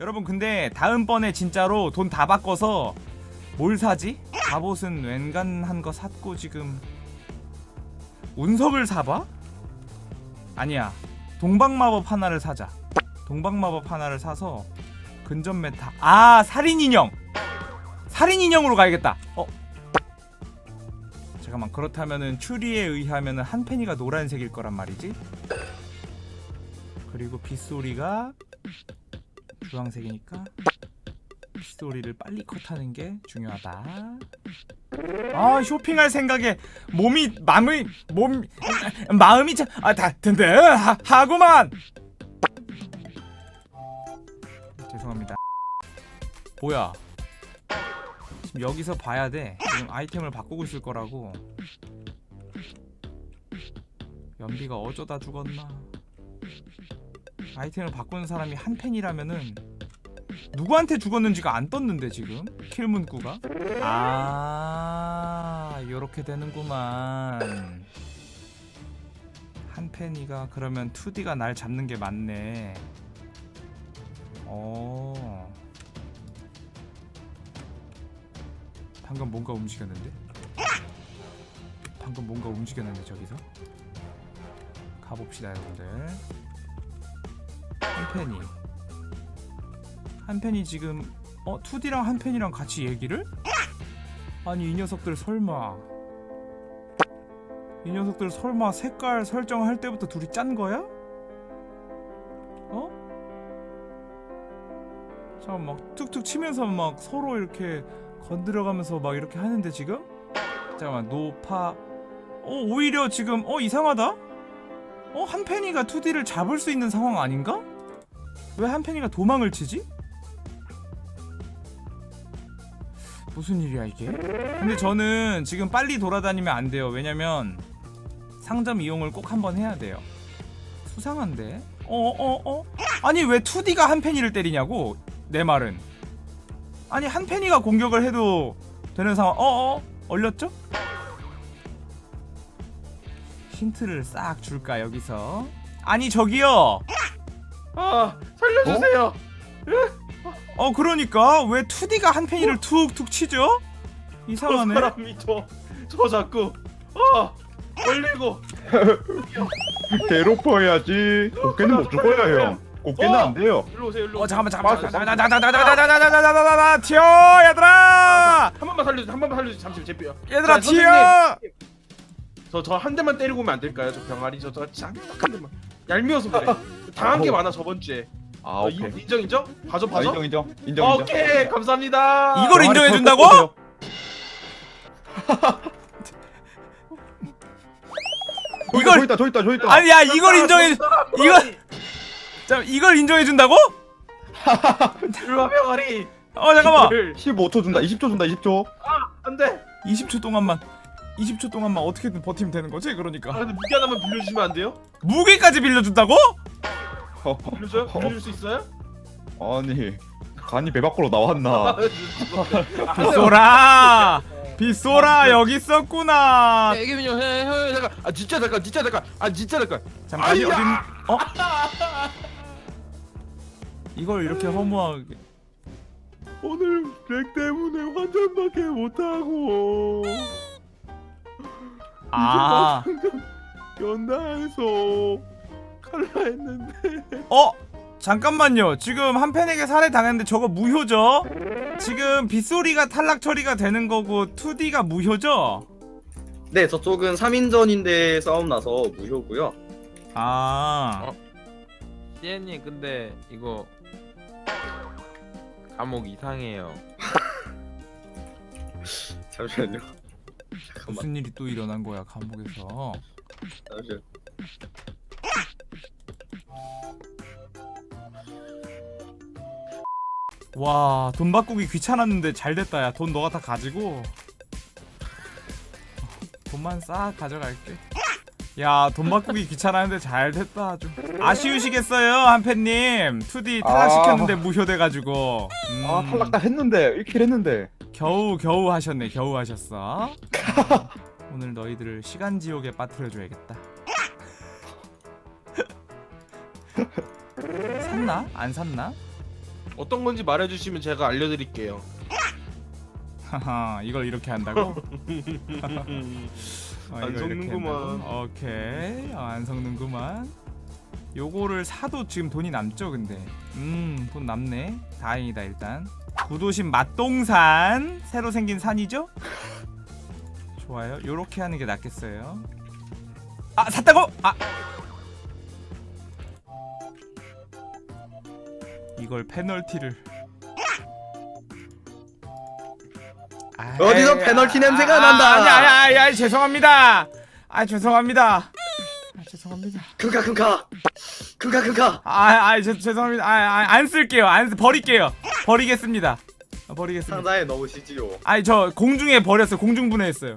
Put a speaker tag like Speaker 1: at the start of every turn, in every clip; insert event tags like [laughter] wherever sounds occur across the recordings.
Speaker 1: 여러분 근데 다음번에 진짜로 돈 다 바꿔서 뭘 사지? 갑옷은 웬간한 거 샀고 지금 운석을 사봐? 아니야. 동방마법 하나를 사자. 동방마법 하나를 사서 근접 메타. 아 살인인형! 살인인형으로 가야겠다. 어? 잠깐만 그렇다면은 추리에 의하면은 한 펜이가 노란색일 거란 말이지? 그리고 빗소리가 주황색이니까 빗소리를 빨리 컷하는 게 중요하다. 아 쇼핑할 생각에 몸이 마음이 몸 마음이 참아 다 든든 하, 하구만. 죄송합니다. 뭐야? 지금 여기서 봐야 돼. 지금 아이템을 바꾸고 있을 거라고. 연비가 어쩌다 죽었나? 아이템을 바꾸는 사람이 한 팬이라면은 누구한테 죽었는지가 안 떴는데 지금? 킬 문구가? 아 요렇게 되는구만. 한 팬이가 그러면 2D가 날 잡는 게 맞네. 어. 방금 뭔가 움직였는데? 방금 뭔가 움직였는데 저기서? 가봅시다 여러분들 한 팬이 한 팬이 지금 어 2D랑 한 팬이랑 같이 얘기를? 아니 이 녀석들 설마 이 녀석들 설마 색깔 설정할 때부터 둘이 짠 거야? 어? 잠깐 막 툭툭 치면서 막 서로 이렇게 건드려가면서 막 이렇게 하는데 지금? 잠깐만 노파 어 오히려 지금 어 이상하다? 어 한펜이가 2D를 잡을 수 있는 상황 아닌가? 왜 한펜이가 도망을 치지? 무슨 일이야 이게? 근데 저는 지금 빨리 돌아다니면 안 돼요. 왜냐면 상점 이용을 꼭 한번 해야 돼요. 수상한데? 어, 어, 어? 아니 왜 2D가 한 펜이를 때리냐고? 내 말은. 아니 한 펜이가 공격을 해도 되는 상황. 어, 어? 얼렸죠? 힌트를 싹 줄까 여기서? 아니 저기요.
Speaker 2: 아 살려주세요.
Speaker 1: 어 그러니까 왜 2D가 한 펜이를 툭툭 치죠?
Speaker 2: 저
Speaker 1: 이상하네.
Speaker 2: 사람이 저, 저 자꾸 아 걸리고
Speaker 3: 괴롭혀야지. 곱게는 못 죽어요 형. 곱게는 안 돼요.
Speaker 2: 일로 오세요 일로.
Speaker 1: 어 잠깐만
Speaker 2: 오세요.
Speaker 1: 잠깐만 잠깐만 자자자자자자자자자자자자자자자 튀어 얘들아
Speaker 2: 한 번만 살려주세요. 한 번만 살려주세요. 잠시 제 뼈.
Speaker 1: 얘들아
Speaker 2: 자,
Speaker 1: 튀어
Speaker 2: 저저 한 대만 때리고 오면 안 될까요? 저 병아리 저저 잠깐 한 대만. 얄미워서 그래. 당한 게 많아 저번 주에.
Speaker 3: 아
Speaker 2: 어,
Speaker 3: 오케이.
Speaker 2: 인- 인정 인정? 봐줘
Speaker 3: 아,
Speaker 2: 봐줘.
Speaker 3: 인정 인정 인정 인정.
Speaker 2: 오케이 감사합니다.
Speaker 1: 이걸 인정해 준다고?
Speaker 3: 이거 [laughs]
Speaker 1: 이걸-
Speaker 3: 저 있다 저 있다 저 있다.
Speaker 1: 아니 야 이걸 인정해 이걸 자 이걸 인정해 준다고? [laughs]
Speaker 2: 일로 와 병아리.
Speaker 1: 어 잠깐만
Speaker 3: 15초 준다. 20초 준다. 20초.
Speaker 2: 안돼.
Speaker 1: 20초 동안만 20초 동안만 어떻게든 버티면 되는 거지 그러니까
Speaker 2: 아 근데 무기 하나만 빌려주시면 안 돼요?
Speaker 1: 무게까지 빌려준다고?
Speaker 2: 빌려줘요? 빌려줄 수 있어요?
Speaker 3: 아니 간이 배 밖으로 나왔나? [laughs]
Speaker 2: 아,
Speaker 1: 빗소라 빗소라 여기 있었구나
Speaker 2: 애기민요 형 잠깐 아 진짜 잠깐 진짜 잠깐 아 진짜 잠깐
Speaker 1: 잠깐 어딘
Speaker 2: 아이야!
Speaker 1: 어? [laughs] 이걸 이렇게 허무하게
Speaker 2: 오늘 렉 때문에 환전밖에 못하고 [laughs]
Speaker 1: 아 [laughs]
Speaker 2: 연다해서 칼라 했는데
Speaker 1: 어? 잠깐만요. 지금 한 팬에게 살해 당했는데 저거 무효죠? 지금 빗소리가 탈락 처리가 되는 거고 2D가 무효죠?
Speaker 4: 네, 저쪽은 3인전인데 싸움 나서 무효고요.
Speaker 1: 아.
Speaker 5: 어? 시엔님 근데 이거 감옥 이상해요. [laughs]
Speaker 4: 잠시만요. 잠깐만,
Speaker 1: 무슨 일이 또 일어난 거야, 감옥에서.
Speaker 4: 잠시만.
Speaker 1: 와, 돈 바꾸기 귀찮았는데 잘 됐다. 야, 돈 너가 다 가지고. 돈만 싹 가져갈게. 야, 돈 바꾸기 귀찮았는데 잘 됐다. 아주. 아쉬우시겠어요, 한팬님. 2D 탈락시켰는데 무효돼가지고. 음.
Speaker 3: 아 탈락 다 했는데 1킬 했는데.
Speaker 1: 겨우 겨우 하셨네 겨우 하셨어 [laughs] 오늘 너희들을 시간 지옥에 빠뜨려줘야겠다 [laughs] 샀나? 안 샀나?
Speaker 2: 어떤 건지 말해주시면 제가 알려드릴게요.
Speaker 1: 하하 이걸 이렇게 한다고? [laughs] 어,
Speaker 2: 안
Speaker 1: 이렇게
Speaker 2: 속는구만.
Speaker 1: 한다고? 오케이 어, 안 속는구만 요거를 사도 지금 돈이 남죠 근데 음 돈 남네 다행이다 일단 구도심 맛동산 새로 생긴 산이죠? 좋아요 요렇게 하는 게 낫겠어요 아 샀다고? 아 이걸 페널티를 아,
Speaker 4: 어디서
Speaker 1: 에이,
Speaker 4: 페널티
Speaker 1: 아,
Speaker 4: 냄새가
Speaker 1: 아,
Speaker 4: 난다.
Speaker 1: 아니 아니 아니 아니 죄송합니다 아 죄송합니다 아 죄송합니다
Speaker 4: 큰가 큰가 큰가 큰가
Speaker 1: 아, 아, 저, 죄송합니다. 아, 아, 안 쓸게요. 안 쓰, 버릴게요. 버리겠습니다. 아, 버리겠습니다.
Speaker 4: 상자에 넣으시지요
Speaker 1: 아니, 저 공중에 버렸어요. 공중 분해했어요.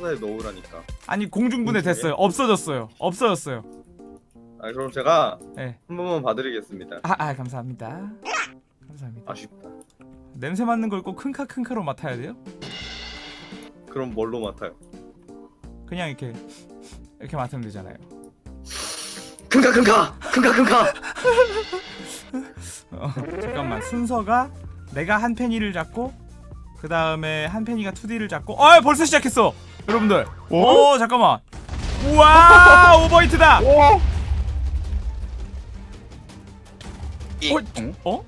Speaker 4: 상자에 넣으라니까
Speaker 1: 아니, 공중분해? 됐어요. 없어졌어요. 없어졌어요.
Speaker 4: 아 그럼 제가
Speaker 1: 예.
Speaker 4: 한 번만 봐드리겠습니다
Speaker 1: 아, 아, 감사합니다. 감사합니다.
Speaker 4: 아쉽다
Speaker 1: 냄새 맡는 걸 꼭 큰카 큰카로 맡아야 돼요?
Speaker 4: 그럼 뭘로 맡아요
Speaker 1: 그냥 이렇게 이렇게 맡으면 되잖아요.
Speaker 4: 큰가 큰가 큰가 큰가
Speaker 1: 어, 잠깐만. 순서가 내가 한 penny를 잡고 그 다음에 한 penny가 2D를 잡고 아, 벌써 시작했어. 여러분들. 오,
Speaker 3: 어?
Speaker 1: 잠깐만. 우와, [laughs] 오버히트다.
Speaker 3: 오!
Speaker 1: 어? 어?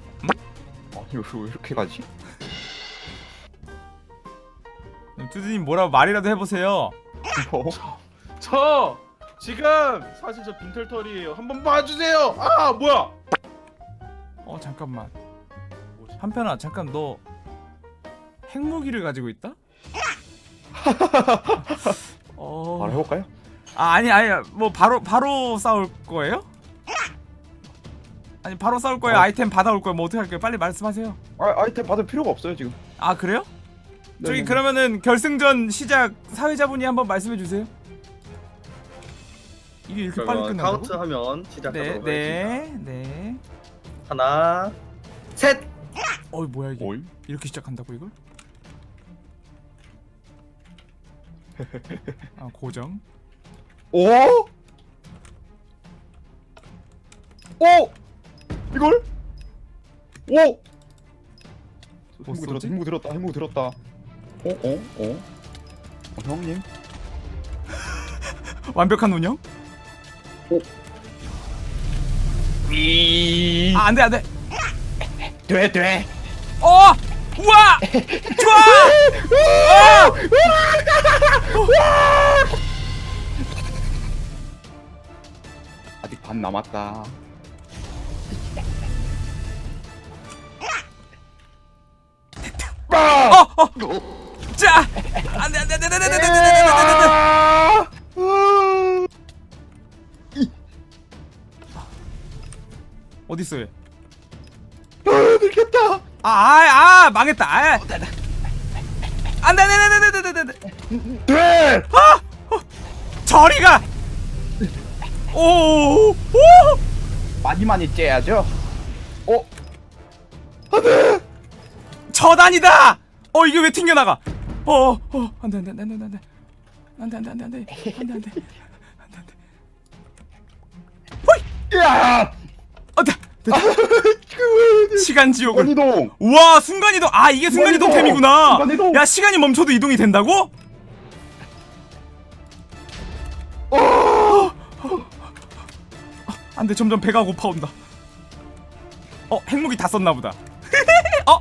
Speaker 3: 어? 이거 왜 이렇게 가지?
Speaker 1: 두두님 뭐라고 말이라도 해보세요.
Speaker 3: 어?
Speaker 2: 저 지금 사실 저 빈털털이에요. 한번 봐주세요. 아 뭐야?
Speaker 1: 어 잠깐만. 한편아 잠깐 너 핵무기를 가지고 있다? 어.
Speaker 3: 바로 해볼까요?
Speaker 1: 아 아니 아니 뭐 바로 바로 싸울 거예요? 아니 바로 싸울 거예요?
Speaker 3: 어.
Speaker 1: 아이템 받아올 거예요? 뭐 어떻게 할까요? 빨리 말씀하세요.
Speaker 3: 아, 아이템 받을 필요가 없어요 지금
Speaker 1: 아 그래요? 저기
Speaker 3: 네네.
Speaker 1: 그러면은 결승전 시작 사회자분이 한번 말씀해 주세요. 이게 이렇게 빨리
Speaker 4: 그러면
Speaker 1: 끝난다고?
Speaker 4: 카운트 하면
Speaker 1: 네,
Speaker 4: 시작하도록 하겠습니다
Speaker 1: 네, 네.
Speaker 4: 하나 셋
Speaker 1: 어이 뭐야 이게?
Speaker 3: 어이?
Speaker 1: 이렇게 시작한다고 이걸? 아 고정.
Speaker 3: 오? 오? 이걸? 오!
Speaker 1: 뭐
Speaker 3: 힘구
Speaker 1: 쏘지?
Speaker 3: 들었다 힘구 들었다 어? 어? 어? 어 형님? [laughs]
Speaker 1: 완벽한 운영?
Speaker 3: 위...
Speaker 1: 아 안 돼 안 돼.
Speaker 3: 돼 돼!
Speaker 1: 어! 우와! 좋아!
Speaker 3: 아직 반 남았다
Speaker 1: 어! 어! 자! 안돼 안돼 안돼 안돼 안돼 안돼 안돼 안돼
Speaker 3: 아!
Speaker 1: 어디 있어 얘?
Speaker 3: 아, 들켰다
Speaker 1: 아, 아, 아 망했다. 아. 안 돼, 안 돼, 안 돼, 안 돼, 안 돼, 안 돼.
Speaker 3: 돼! 아!
Speaker 1: 어, 저리가! 오, 오,
Speaker 3: 많이 많이 째야죠. 어? 아, 네!
Speaker 1: 저단이다! 어, 이게 왜 튕겨나가? 어, 어, 어, 안 돼, 안 돼, 안 돼, 안 돼, 안 돼. 안 돼, 안 돼, 안 돼, 안 돼. 안 돼, 안 돼. 안 돼, 안 돼. 야! 어, 다, 다, 다. 시간 지옥을.
Speaker 3: 원이동
Speaker 1: 우와 순간 이동. 아 이게 순간 이동! 템이구나.
Speaker 3: 순간이동!
Speaker 1: 야 시간이 멈춰도 이동이 된다고? 안돼 점점 배가 고파온다. 어 핵무기 다 썼나 보다. [laughs] 어?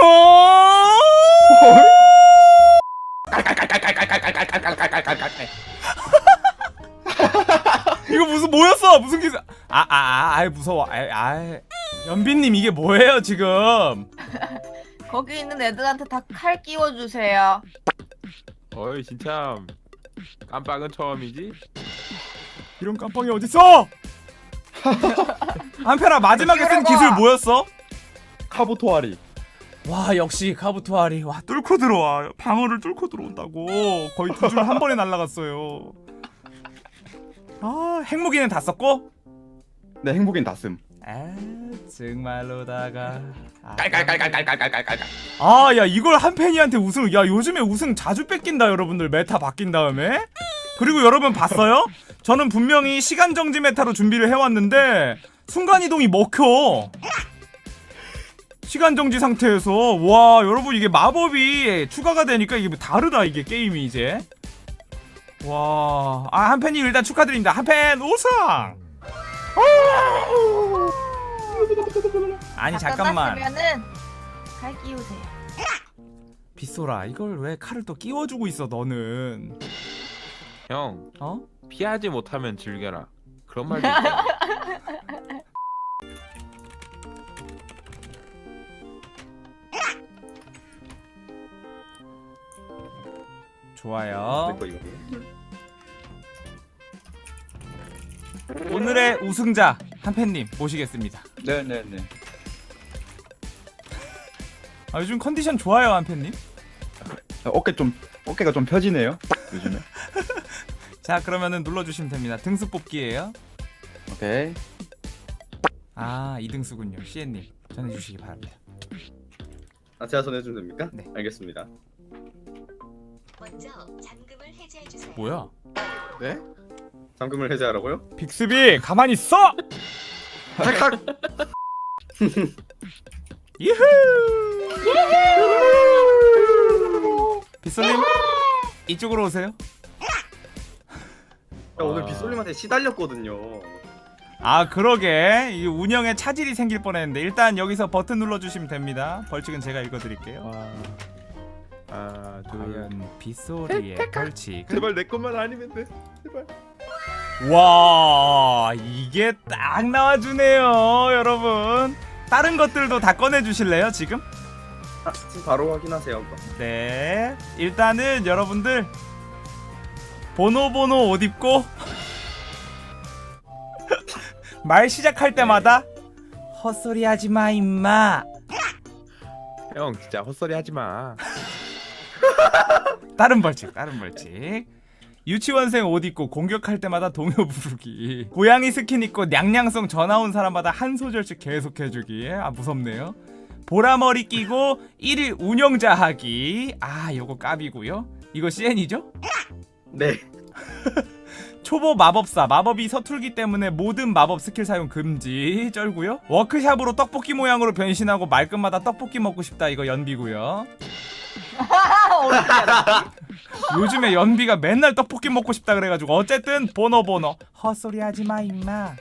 Speaker 1: 어? 뭐였어? 무슨 기사? 아아아 아, 아, 무서워. 아, 아. 연빈님 이게 뭐예요 지금? [laughs]
Speaker 6: 거기 있는 애들한테 다 칼 끼워주세요.
Speaker 5: 어이 진짜 깜빡은 처음이지?
Speaker 1: 이런 깜빵이 어딨어? [laughs] 한편아 마지막에 쓴. 기술 뭐였어?
Speaker 3: 카부토아리
Speaker 1: 와 역시 카부토아리 와 뚫고 들어와 방어를 뚫고 들어온다고 거의 두 줄 한 번에 날라갔어요. 아 핵무기는 다 썼고?
Speaker 3: 내 행복인 다슴
Speaker 1: 아 정말로다가
Speaker 3: 깔깔깔깔깔깔깔깔깔
Speaker 1: 아 야 이걸 한 팬이한테 우승 야 요즘에 우승 자주 뺏긴다 여러분들 메타 바뀐 다음에 그리고 여러분 봤어요? 저는 분명히 시간 정지 메타로 준비를 해왔는데 순간 이동이 먹혀. 시간 정지 상태에서 와 여러분 이게 마법이 추가가 되니까 이게 다르다 이게 게임이 이제. 와, 아 한팬님 일단 축하드립니다. 한팬 우승. 아니 잠깐만.
Speaker 6: 끝났으면은 칼 끼우세요.
Speaker 1: 빗소라 이걸 왜 칼을 또 끼워주고 있어 너는?
Speaker 5: 형
Speaker 1: 어?
Speaker 5: 피하지 못하면 즐겨라. 그런 말도 있잖아. [laughs]
Speaker 1: 좋아요.
Speaker 4: 내거 이거.
Speaker 1: 오늘의 우승자 한팬님 모시겠습니다.
Speaker 3: 네네네.
Speaker 1: 아, 요즘 컨디션 좋아요 한팬님.
Speaker 3: 어깨 좀 어깨가 좀 펴지네요. 요즘에. [laughs]
Speaker 1: 자 그러면은 눌러주시면 됩니다. 등수 뽑기예요.
Speaker 3: 오케이.
Speaker 1: 아 이등수군요. 시엔님 전해주시기 바랍니다.
Speaker 4: 아 제가 전해주면 됩니까?
Speaker 1: 네.
Speaker 4: 알겠습니다.
Speaker 7: 먼저 잠금을 해제해 주세요.
Speaker 1: 뭐야?
Speaker 2: 네?
Speaker 4: 잠금을 해제하라고요?
Speaker 1: 빅스비 가만히 있어.
Speaker 4: 탁탁.
Speaker 1: 유후. 빗솔님 이쪽으로 오세요.
Speaker 4: 야, 오늘 빗솔님한테 시달렸거든요.
Speaker 1: 아 그러게 이 운영에 차질이 생길 뻔했는데 일단 여기서 버튼 눌러주시면 됩니다. 벌칙은 제가 읽어드릴게요.
Speaker 5: 아, 둘.
Speaker 1: 과연 빗소리의 벌칙.
Speaker 2: 제발 내 것만 아니면 돼. 제발.
Speaker 1: 와 이게 딱 나와주네요 여러분 다른 것들도 다 꺼내주실래요 지금?
Speaker 4: 아, 지금 바로 확인하세요. 한번.
Speaker 1: 네 일단은 여러분들 보노보노 옷 입고 [laughs] 말 시작할 때마다 헛소리 하지마 임마
Speaker 5: 형 진짜 헛소리 하지 마. [laughs]
Speaker 1: 다른 벌칙 다른 벌칙. 유치원생 옷 입고 공격할 때마다 동요 부르기. 고양이 스킨 입고 냥냥성 전화 온 사람마다 한 소절씩 계속 해주기. 아 무섭네요. 보라머리 끼고 1일 운영자 하기. 아 요거 깝이고요. 이거 CN이죠?
Speaker 4: 네. [laughs]
Speaker 1: 초보 마법사 마법이 서툴기 때문에 모든 마법 스킬 사용 금지. 쩔고요. 워크샵으로 떡볶이 모양으로 변신하고 말끝마다 떡볶이 먹고 싶다. 이거 연비고요 [laughs] 요즘에 연비가 맨날 떡볶이 먹고 싶다 그래가지고 어쨌든 보너 보너. 헛소리 하지 마 임마